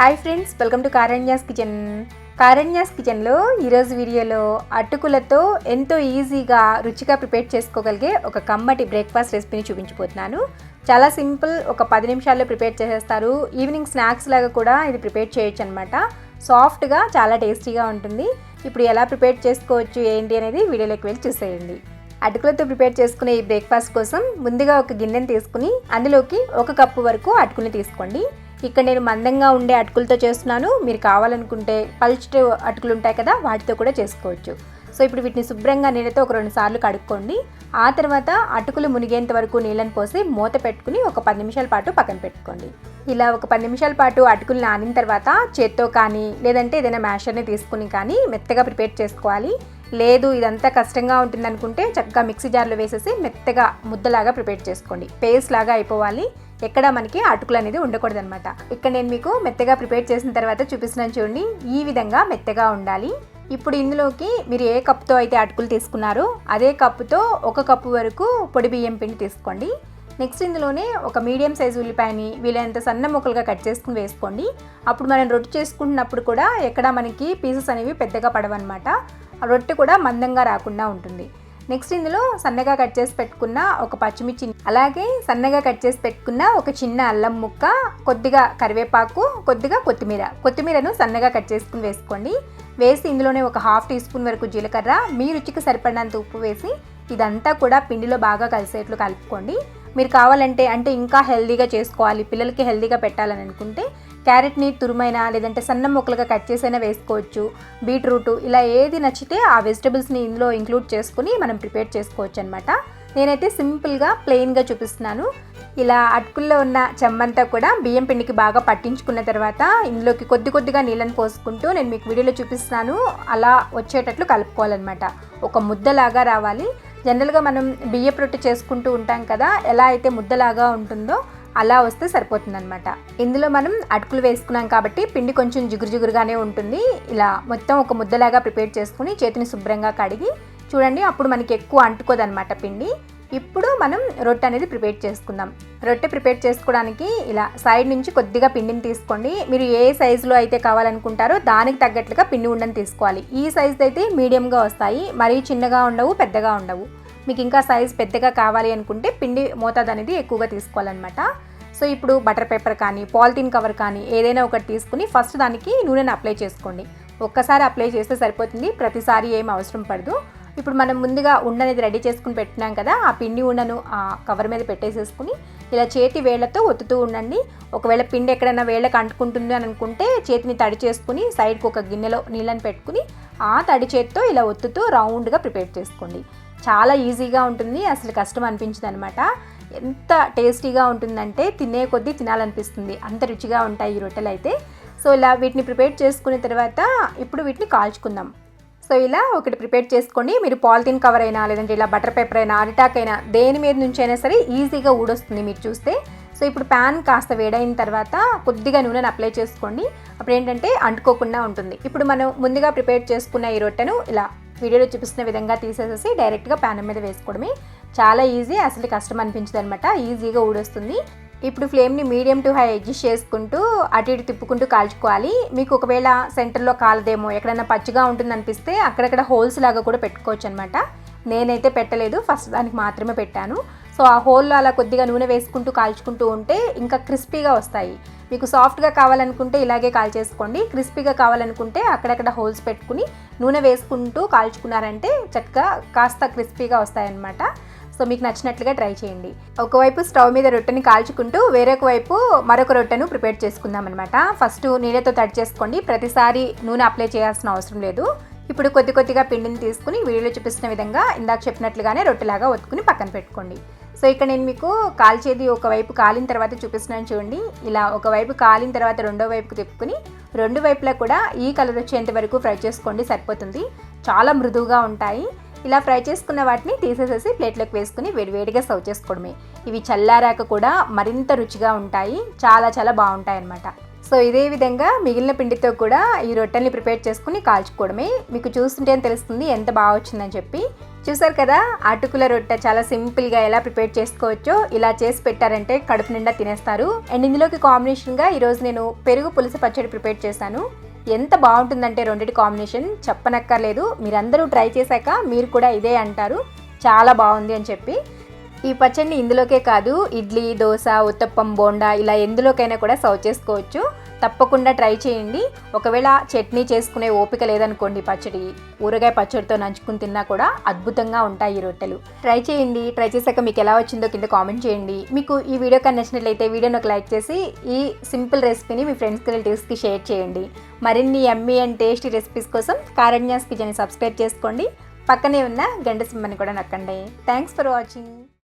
Hi friends welcome to Karanya's kitchen. Karanya's కిచెన్లో ఈరోజు వీడియోలో అటుకులతో ఎంతో ఈజీగా రుచిగా ప్రిపేర్ చేసుకోగలిగే ఒక కమ్మటి బ్రేక్ఫాస్ట్ రెసిపీని చూపించిపోతున్నాను చాలా సింపుల్ ఒక పది నిమిషాల్లో ప్రిపేర్ చేసేస్తారు. ఈవినింగ్ స్నాక్స్ లాగా కూడా ఇది ప్రిపేర్ చేయొచ్చు అనమాట సాఫ్ట్గా చాలా టేస్టీగా ఉంటుంది. ఇప్పుడు ఎలా ప్రిపేర్ చేసుకోవచ్చు ఏంటి అనేది వీడియోలోకి వెళ్ళి చూసేయండి. అటుకులతో ప్రిపేర్ చేసుకునే ఈ బ్రేక్ఫాస్ట్ కోసం ముందుగా ఒక గిన్నెని తీసుకుని అందులోకి ఒక కప్పు వరకు అటుకుని తీసుకోండి. ఇక్కడ నేను మందంగా ఉండే అటుకులతో చేస్తున్నాను. మీరు కావాలనుకుంటే పల్చటి అటుకులు ఉంటాయి కదా వాటితో కూడా చేసుకోవచ్చు. సో ఇప్పుడు వీటిని శుభ్రంగా నీళ్ళతో ఒక రెండు సార్లు కడుక్కోండి. ఆ తర్వాత అటుకులు మునిగేంత వరకు నీళ్ళని పోసి మూత పెట్టుకుని ఒక పది నిమిషాల పాటు పక్కన పెట్టుకోండి. ఇలా ఒక పది నిమిషాల పాటు అటుకులు నానిన తర్వాత చేత్తో కానీ లేదంటే ఏదైనా మ్యాషర్ని తీసుకుని కానీ మెత్తగా ప్రిపేర్ చేసుకోవాలి. లేదు ఇదంతా కష్టంగా ఉంటుంది అనుకుంటే చక్కగా మిక్సీ జార్లో వేసేసి మెత్తగా ముద్దలాగా ప్రిపేర్ చేసుకోండి. పేస్ట్ లాగా అయిపోవాలి. ఎక్కడ మనకి అటుకులు అనేది ఉండకూడదు అనమాట ఇక్కడ నేను మీకు మెత్తగా ప్రిపేర్ చేసిన తర్వాత చూపిస్తున్నాను చూడండి. ఈ విధంగా మెత్తగా ఉండాలి. ఇప్పుడు ఇందులోకి మీరు ఏ కప్తో అయితే అటుకులు తీసుకున్నారో అదే కప్పుతో ఒక కప్పు వరకు పొడి బియ్యం పిండి తీసుకోండి. నెక్స్ట్ ఇందులోనే ఒక మీడియం సైజ్ ఉల్లిపాయని వీలైనంత సన్న ముక్కలుగా కట్ చేసుకుని వేసుకోండి. అప్పుడు మనం రొట్టె చేసుకుంటున్నప్పుడు కూడా ఎక్కడ మనకి పీసెస్ అనేవి పెద్దగా పడవన్నమాట రొట్టె కూడా మందంగా రాకుండా ఉంటుంది. నెక్స్ట్ ఇందులో సన్నగా కట్ చేసి పెట్టుకున్న ఒక పచ్చిమిర్చి అలాగే సన్నగా కట్ చేసి పెట్టుకున్న ఒక చిన్న అల్లం ముక్క కొద్దిగా కరివేపాకు కొద్దిగా కొత్తిమీర. కొత్తిమీరను సన్నగా కట్ చేసుకుని వేసుకోండి. వేసి ఇందులోనే ఒక హాఫ్ టీ స్పూన్ వరకు జీలకర్ర మీ రుచికి సరిపడినంత ఉప్పు వేసి ఇదంతా కూడా పిండిలో బాగా కలిసేట్లు కలుపుకోండి. మీరు కావాలంటే అంటే ఇంకా హెల్దీగా చేసుకోవాలి పిల్లలకి హెల్దీగా పెట్టాలని అనుకుంటే క్యారెట్ని తురుమైనా లేదంటే సన్న ముక్కలుగా కట్ చేసైనా వేసుకోవచ్చు. బీట్రూట్ ఇలా ఏది నచ్చితే ఆ వెజిటబుల్స్ని ఇందులో ఇంక్లూడ్ చేసుకుని మనం ప్రిపేర్ చేసుకోవచ్చు అనమాట నేనైతే సింపుల్గా ప్లెయిన్గా చూపిస్తున్నాను. ఇలా అటుకుల్లో ఉన్న చెమ్మంతా కూడా బియ్యం పిండికి బాగా పట్టించుకున్న తర్వాత ఇందులోకి కొద్ది కొద్దిగా నీళ్ళని పోసుకుంటూ నేను మీకు వీడియోలో చూపిస్తున్నాను. అలా వచ్చేటట్లు కలుపుకోవాలన్నమాట. ఒక ముద్దలాగా రావాలి. జనరల్గా మనం బియ్యపు రొట్టె చేసుకుంటూ ఉంటాం కదా ఎలా అయితే ముద్దలాగా ఉంటుందో అలా వస్తే సరిపోతుందనమాట ఇందులో మనం అటుకులు వేసుకున్నాం కాబట్టి పిండి కొంచెం జిగురు జిగురుగానే ఉంటుంది. ఇలా మొత్తం ఒక ముద్దలాగా ప్రిపేర్ చేసుకుని చేతిని శుభ్రంగా కడిగి చూడండి అప్పుడు మనకి ఎక్కువ అంటుకోదన్నమాట పిండి. ఇప్పుడు మనం రొట్టె అనేది ప్రిపేర్ చేసుకుందాం. రొట్టె ప్రిపేర్ చేసుకోవడానికి ఇలా సైడ్ నుంచి కొద్దిగా పిండిని తీసుకోండి. మీరు ఏ సైజులో అయితే కావాలనుకుంటారో దానికి తగ్గట్లుగా పిండి ఉండని తీసుకోవాలి. ఈ సైజు అయితే మీడియంగా వస్తాయి. మరీ చిన్నగా ఉండవు పెద్దగా ఉండవు. మీకు ఇంకా సైజ్ పెద్దగా కావాలి అనుకుంటే పిండి మోతాదు అనేది ఎక్కువగా తీసుకోవాలన్నమాట. సో ఇప్పుడు బటర్ పేపర్ కానీ పాలిథిన్ కవర్ కానీ ఏదైనా ఒకటి తీసుకుని ఫస్ట్ దానికి నూనెను అప్లై చేసుకోండి. ఒక్కసారి అప్లై చేస్తే సరిపోతుంది ప్రతిసారి ఏం అవసరం పడదు. ఇప్పుడు మనం ముందుగా ఉండ అనేది రెడీ చేసుకుని పెట్టినాం కదా ఆ పిండి ఉండను ఆ కవర్ మీద పెట్టేసేసుకుని ఇలా చేతి వేళ్ళతో ఒత్తుతూ ఉండండి. ఒకవేళ పిండి ఎక్కడైనా వేళ్ళకి అంటుకుంటుంది అని అనుకుంటే చేతిని తడి చేసుకుని సైడ్కి ఒక గిన్నెలో నీళ్ళని పెట్టుకుని ఆ తడి చేతితో ఇలా ఒత్తుతూ రౌండ్గా ప్రిపేర్ చేసుకోండి. చాలా ఈజీగా ఉంటుంది అసలు కష్టం అనిపించింది అనమాట ఎంత టేస్టీగా ఉంటుందంటే తినే కొద్దీ తినాలనిపిస్తుంది. అంత రుచిగా ఉంటాయి ఈ రొట్టెలు అయితే సో ఇలా వీటిని ప్రిపేర్ చేసుకున్న తర్వాత ఇప్పుడు వీటిని కాల్చుకుందాం. సో ఇలా ఒకటి ప్రిపేర్ చేసుకొని మీరు పాలిథిన్ కవర్ అయినా లేదంటే ఇలా బటర్ పేపర్ అయినా అరిటాక్ అయినా దేని మీద నుంచి అయినా సరే ఈజీగా ఊడొస్తుంది మీరు చూస్తే. సో ఇప్పుడు ప్యాన్ కాస్త వేడైన తర్వాత కొద్దిగా నూనెను అప్లై చేసుకోండి. అప్పుడు ఏంటంటే అంటుకోకుండా ఉంటుంది. ఇప్పుడు మనం ముందుగా ప్రిపేర్ చేసుకున్న ఈ రొట్టెను ఇలా వీడియోలో చూపిస్తున్న విధంగా తీసేసేసి డైరెక్ట్గా ప్యాన్ మీద వేసుకోవడమే చాలా ఈజీ అసలు కష్టం అనిపించదు అనమాట ఈజీగా ఊడొస్తుంది. ఇప్పుడు ఫ్లేమ్ని మీడియం టు హై అడ్జస్ట్ చేసుకుంటూ అటు ఇటు తిప్పుకుంటూ కాల్చుకోవాలి. మీకు ఒకవేళ సెంటర్లో కాలదేమో ఎక్కడైనా పచ్చిగా ఉంటుంది అనిపిస్తే అక్కడక్కడ హోల్స్ లాగా కూడా పెట్టుకోవచ్చు అనమాట నేనైతే పెట్టలేదు ఫస్ట్ దానికి మాత్రమే పెట్టాను. సో ఆ హోల్లో అలా కొద్దిగా నూనె వేసుకుంటూ కాల్చుకుంటూ ఉంటే ఇంకా క్రిస్పీగా వస్తాయి. మీకు సాఫ్ట్గా కావాలనుకుంటే ఇలాగే కాల్చేసుకోండి క్రిస్పీగా కావాలనుకుంటే అక్కడక్కడ హోల్స్ పెట్టుకుని నూనె వేసుకుంటూ కాల్చుకున్నారంటే చక్కగా కాస్త క్రిస్పీగా వస్తాయన్నమాట. సో మీకు నచ్చినట్లుగా ట్రై చేయండి. ఒకవైపు స్టవ్ మీద రొట్టెని కాల్చుకుంటూ వేరొక వైపు మరొక రొట్టెను ప్రిపేర్ చేసుకుందాం అనమాట ఫస్ట్ నీళ్ళతో తడి చేసుకోండి. ప్రతిసారి నూనె అప్లై చేయాల్సిన అవసరం లేదు. ఇప్పుడు కొద్ది కొద్దిగా పిండిని తీసుకుని వీడియోలో చూపిస్తున్న విధంగా ఇందాక చెప్పినట్లుగానే రొట్టెలాగా ఒత్తుకుని పక్కన పెట్టుకోండి. సో ఇక్కడ నేను మీకు కాల్చేది ఒకవైపు కాలిన తర్వాత చూపిస్తున్నాను చూడండి. ఇలా ఒకవైపు కాలిన తర్వాత రెండో వైపుకు తిప్పుకుని రెండు వైపులా కూడా ఈ కలర్ వచ్చేంత వరకు ఫ్రై చేసుకోండి సరిపోతుంది. చాలా మృదువుగా ఉంటాయి. ఇలా ఫ్రై చేసుకున్న వాటిని తీసేసేసి ప్లేట్లోకి వేసుకుని వేడివేడిగా సర్వ్ చేసుకోవడమే. ఇవి చల్లారాక కూడా మరింత రుచిగా ఉంటాయి. చాలా చాలా బాగుంటాయి అన్నమాట సో ఇదే విధంగా మిగిలిన పిండితో కూడా ఈ రొట్టెల్ని ప్రిపేర్ చేసుకుని కాల్చుకోవడమే. మీకు చూస్తుంటే తెలుస్తుంది ఎంత బాగా వచ్చిందని చెప్పి. చూసారు కదా అటుకుల రొట్టె చాలా సింపుల్గా ఎలా ప్రిపేర్ చేసుకోవచ్చో ఇలా చేసి పెట్టారంటే కడుపు నిండా తినేస్తారు. అండ్ ఇందులోకి కాంబినేషన్గా ఈరోజు నేను పెరుగు పులుసు పచ్చడి ప్రిపేర్ చేశాను. ఎంత బాగుంటుందంటే రెండింటి కాంబినేషన్ చెప్పనక్కర్లేదు. మీరందరూ ట్రై చేశాక మీరు కూడా ఇదే అంటారు. చాలా బాగుంది అని చెప్పి. ఈ పచ్చడిని ఇందులోకే కాదు ఇడ్లీ దోశ ఉత్తప్పం బోండా ఇలా ఎందులోకైనా కూడా సర్వ్ చేసుకోవచ్చు. తప్పకుండా ట్రై చేయండి. ఒకవేళ చట్నీ చేసుకునే ఓపిక లేదనుకోండి పచ్చడి ఊరగాయ పచ్చడితో నంచుకుని తిన్నా కూడా అద్భుతంగా ఉంటాయి ఈ రొట్టెలు. ట్రై చేయండి. ట్రై చేశాక మీకు ఎలా వచ్చిందో కింద కామెంట్ చేయండి. మీకు ఈ వీడియో కానీ నచ్చినట్లయితే వీడియోని ఒక లైక్ చేసి ఈ సింపుల్ రెసిపీని మీ ఫ్రెండ్స్కి రిలేటివ్స్కి షేర్ చేయండి. మరిన్ని ఎమ్మీ అండ్ టేస్టీ రెసిపీస్ కోసం కారణ్యాస్ కిచెన్ సబ్స్క్రైబ్ చేసుకోండి. పక్కనే ఉన్న గంట సింబని కూడా నక్కండి. Thanks for watching.